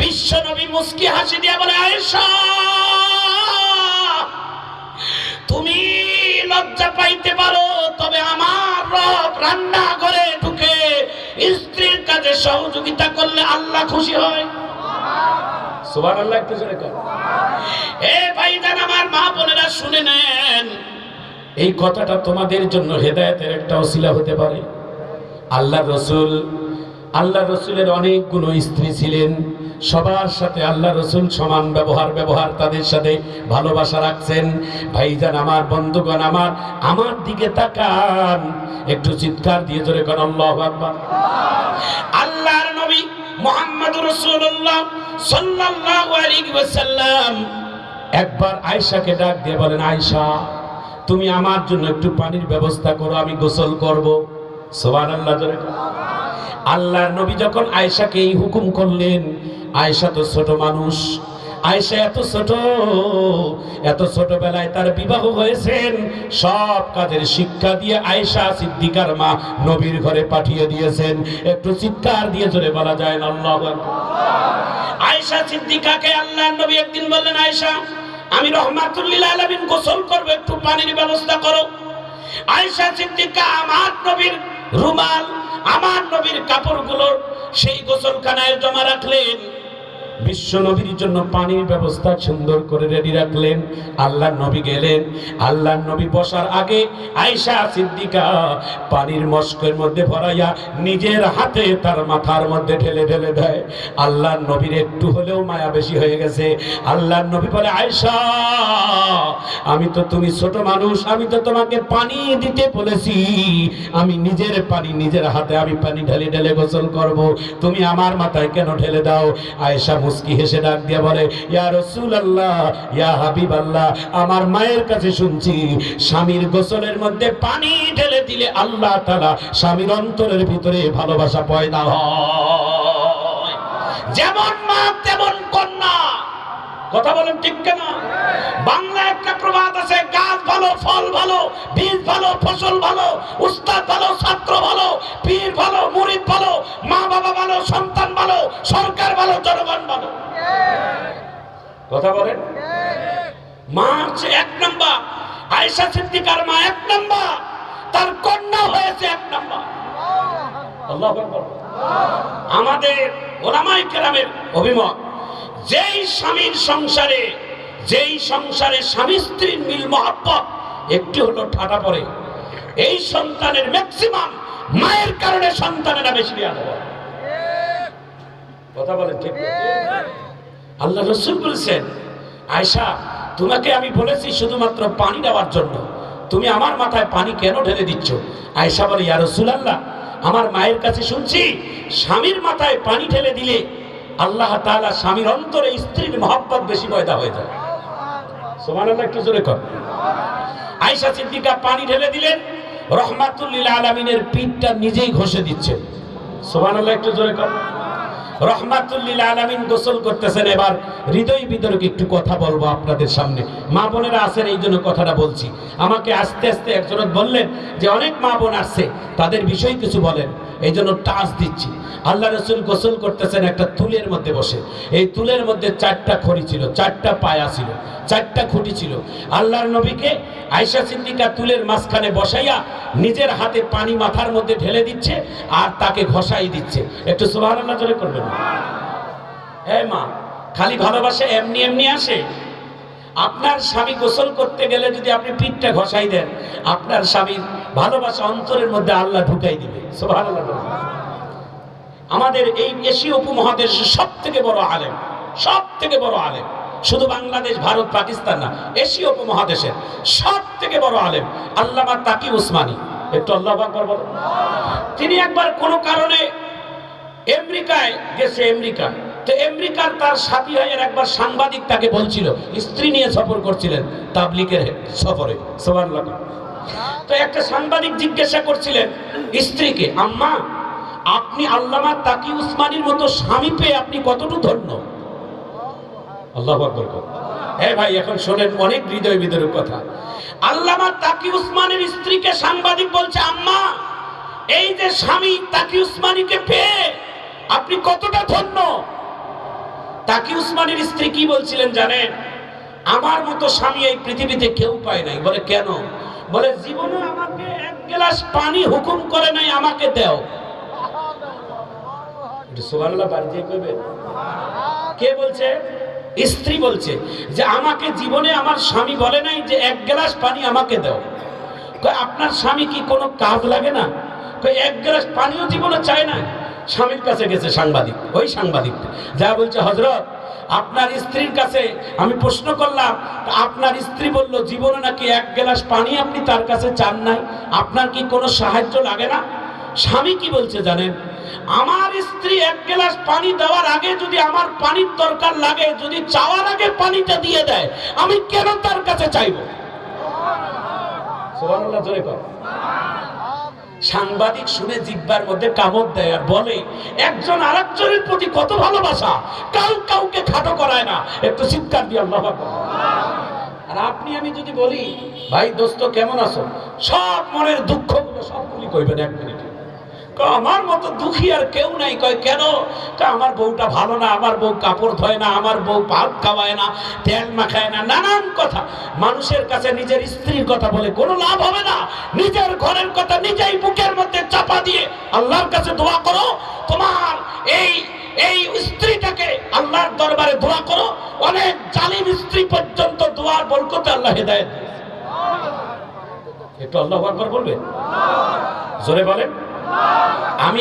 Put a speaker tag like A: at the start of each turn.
A: বিশ্ব নবী মুস্কি হাসি দিয়ে বলে, আয়েশা, তুমি লজ্জা পাইতে পারো, তবে আমার রব রান্না করে ঢুকে স্ত্রীর কাজে সহযোগিতা করলে আল্লাহ খুশি হয়। সুবান আল্লাহ একটু জোরে কর। এ ভাইজান আমার মা বোনেরা শুনে নেন, এই কথাটা তোমাদের জন্য হেদায়েতের একটা ওসিলা হতে পারে। আল্লাহ রসুল, আল্লাহ রসুলের অনেকগুলো স্ত্রী ছিলেন। সবার সাথে আল্লাহ রসুল সমান ব্যবহার ব্যবহার তাদের সাথে ভালোবাসা রাখছেন। ভাইজান আমার, বন্ধুগণ আমার আমার দিকে তাকান। একটু চিৎকার দিয়ে ধরে কর আল্লাহ আল্লাহর নবী মোহাম্মদ রসুল্লাহ সাল্লাল্লাহু আলাইহি ওয়াসাল্লাম একবার আয়েশাকে ডাক দিয়ে বলেন, আয়েশা, তুমি আমার জন্য একটু পানির ব্যবস্থা করো, আমি গোসল করব। জোরে কর। আল্লাহর নবী যখন আয়েশাকে এই হুকুম করলেন আয়েশা তো ছোট মানুষ। আয়েশা এত ছোট, এত ছোটবেলায় তার বিবাহ হয়েছেন। সব কাজের শিক্ষা দিয়ে আয়েশা সিদ্দিকার মা নবীর ঘরে পাঠিয়ে দিয়েছেন। একটু চিৎকার দিয়ে জোরে বলা যায় না, আল্লাহ আয়েশা সিদ্দিকাকে আল্লাহর নবী একদিন বললেন, আয়েশা, আমি রহমাতুল্লিল আলামিন গোসল করব, একটু পানির ব্যবস্থা করো। আয়েশা সিদ্দিকা আমার নবীর রুমাল, আমার নবীর কাপড়গুলো সেই গোসলখানায় জমা রাখলেন। বিশ্ব নবীর জন্য পানির ব্যবস্থা সুন্দর করে রেডি রাখলেন। আল্লাহ নবী গেলেন। আল্লাহ নবী বসার আগে আয়েশা সিদ্দিকা পানির মস্কের মধ্যে ভরাইয়া নিজের হাতে তার মাথার মধ্যে ঢেলে ঢেলে দেয়। আল্লাহ নবীর একটু হলেও মায়া বেশি হয়ে গেছে। আল্লাহ নবী বলে, আয়েশা, আমি তো তুমি ছোট মানুষ, আমি তো তোমাকে পানি দিতে বলেছি। আমি নিজের পানি নিজের হাতে, আমি পানি ঢেলে ঢেলে গোসল করব। তুমি আমার মাথায় কেন ঢেলে দাও? আয়েশা মুস্কি হেসে ডাক দিয়ে বলে, ইয়া রসুল আল্লাহ ইয়া হাবিব আল্লাহ আমার মায়ের কাছে শুনছি, স্বামীর গোসলের মধ্যে পানি ঢেলে দিলে আল্লাহ তালা স্বামীর অন্তরের ভিতরে ভালোবাসা পয়দা হয়। যেমন মা, তেমন কন্যা। কথা বলেন ঠিক কেনা? বাংলা একটা প্রবাদ আছে গাছ ভালো ফল ভালো বীজ ভালো ফসল ভালো উস্তাদ ভালো ছাত্র ভালো পীর ভালো মুরিদ ভালো মা বাবা ভালো সন্তান ভালো সরকার ভালো জনগণ ভালো। কথা বলেন? মা হচ্ছে এক নম্বর আয়েশা সিদ্দিকার মা এক নম্বর তার কন্যা হয়েছে এক নম্বর। আল্লাহ আমাদের ওলামাই কেরামের অভিমত। যেই স্বামীর সংসারে, যেই সংসারে স্বামী স্ত্রীর মিল মহাব্বত, একটি হলো ঠাটা পড়ে এই সন্তানের ম্যাক্সিমাম মায়ের কারণে সন্তানেরা বেশি বিয়া দেওয়া কথা বলেন ঠিক আল্লাহ রসুল বলছেন আয়সা তোমাকে আমি বলেছি শুধুমাত্র পানি দেওয়ার জন্য। তুমি আমার মাথায় পানি কেন ঢেলে দিচ্ছ? আয়সা বলে, ইয়া রসুল আল্লাহ আমার মায়ের কাছে শুনছি, স্বামীর মাথায় পানি ঢেলে দিলে আল্লাহ তালা স্বামীর অন্তরে স্ত্রীর মহব্বত বেশি পয়দা হয়ে যায়। সোমান একটু জোরে কর। আয়সা সিদ্দিকা পানি ঢেলে দিলেন রহমাতুল্লিল আলমিনের পিঠটা নিজেই ঘষে দিচ্ছেন। সোমান একটু জোরে কর। রহমাতুল্লিল আলামিন গোসল করতেছেন। এবার হৃদয় বিতরক একটু কথা বলব আপনাদের সামনে। মা বোনেরা আসেন এই জন্য কথাটা বলছি। আমাকে আস্তে আস্তে একজন বললেন যে, অনেক মা বোন আসছে তাদের বিষয় কিছু বলেন। এই জন্য টাচ দিচ্ছি। আল্লাহ রসুল গোসল করতেছেন একটা তুলের মধ্যে বসে। এই তুলের মধ্যে চারটা খড়ি ছিল, চারটা পায়া ছিল। চারটা খুঁটি ছিল। আল্লাহর নবীকে আয়সা সিদ্দিকা তুলের মাঝখানে বসাইয়া নিজের হাতে পানি মাথার মধ্যে ঢেলে দিচ্ছে আর তাকে ঘষাই দিচ্ছে। একটু সুবাহ আল্লাহ জোরে করবেন হ্যাঁ মা, খালি ভালোবাসা এমনি এমনি আসে? আপনার স্বামী গোসল করতে গেলে যদি আপনি পিঠটা ঘষাই দেন, আপনার স্বামীর ভালোবাসা অন্তরের মধ্যে আল্লাহ ঢুকাই দিবে। আমাদের এই এশীয় উপমহাদেশের সব থেকে বড় আলেম সব থেকে বড় আলেম। শুধু বাংলাদেশ, ভারত, পাকিস্তান না, এশীয় উপমহাদেশের সব থেকে বড় আলেম আল্লামা তাকি উসমানী। একটু আল্লাহ আকবার বলো। তিনি একবার কোনো কারণে আমেরিকায় গেছে, আমেরিকা। তো আমেরিকার তার সাথী ভাইয়ের একবার সাংবাদিক তাকে বলছিল, স্ত্রী নিয়ে সফর করছিলেন তাবলিকের সফরে সবার তো একটা সাংবাদিক জিজ্ঞাসা করছিলেন, স্ত্রীকে, আম্মা, আপনি আল্লামা তাকি উসমানীর মতো স্বামী পেয়ে আপনি কতটুকু ধন্য? আল্লাহ হ্যাঁ ভাই, এখন শোনেন, অনেক হৃদয় বিদরের কথা। আল্লামা তাকি উসমানের স্ত্রীকে সাংবাদিক বলছে, আম্মা, এই যে স্বামী তাকি উসমানীকে পেয়ে আপনি কতটা ধন্য? তাকি উসমানের স্ত্রী কি বলছিলেন জানেন? আমার মতো স্বামী এই পৃথিবীতে কেউ পায় নাই। বলে, কেন? বলে, জীবনে আমাকে এক গ্লাস পানি হুকুম করে নাই, আমাকে দেও। কে বলছে? স্ত্রী বলছে যে, আমাকে জীবনে আমার স্বামী বলে নাই যে, এক গ্লাস পানি আমাকে দাও। আপনার স্বামী কি কোনো কাজ লাগে না? এক গ্লাস পানিও জীবনে চায় না। স্বামীর কাছে গেছে সাংবাদিক, ওই সাংবাদিক। যা বলছে হজরত আপনার স্ত্রীর কাছে আমি প্রশ্ন করলাম আপনার স্ত্রী বলল, জীবনে নাকি এক গ্লাস পানি আপনি তার কাছে চান নাই? আপনার কি কোনো সাহায্য লাগে না? স্বামী কি বলছে জানেন? আমার স্ত্রী এক গ্লাস পানি দেওয়ার আগে যদি আমার পানির দরকার লাগে যদি চাওয়ার আগে পানিটা দিয়ে দেয় আমি কেন তার কাছে চাইব। সাংবাদিক শুনে জিব্বার মধ্যে কামড় দেয় আর বলে একজন আরেকজনের প্রতি কত ভালোবাসা? কাউ কাউকে খাটো করায় না। একটু চিৎকার দিয়ে আল্লাহ। আর আপনি আমি যদি বলি ভাই দোস্ত কেমন আছো? সব মনের দুঃখগুলো সবগুলি কইবেন এক মিনিটে কয়, আমার মতো দুঃখী আর কেউ নাই। কয়, কেন? আমার বউটা ভালো না, আমার বউ কাপড় ধোয় না, আমার বউ ভাত খাওয়ায় না, তেল মাখায় না, নানান কথা। মানুষের কাছে নিজের স্ত্রীর কথা বলে কোনো লাভ হবে না। নিজের ঘরের কথা নিজেই বুকের মধ্যে চাপা দিয়ে আল্লাহর কাছে দোয়া করো। তোমার এই এই স্ত্রীটাকে আল্লাহর দরবারে দোয়া করো। অনেক জালিম স্ত্রী পর্যন্ত দোয়ার বরকতে আল্লাহ হেদায়েত। একটু আল্লাহ আকবার বলবে জোরে বলেন। আমি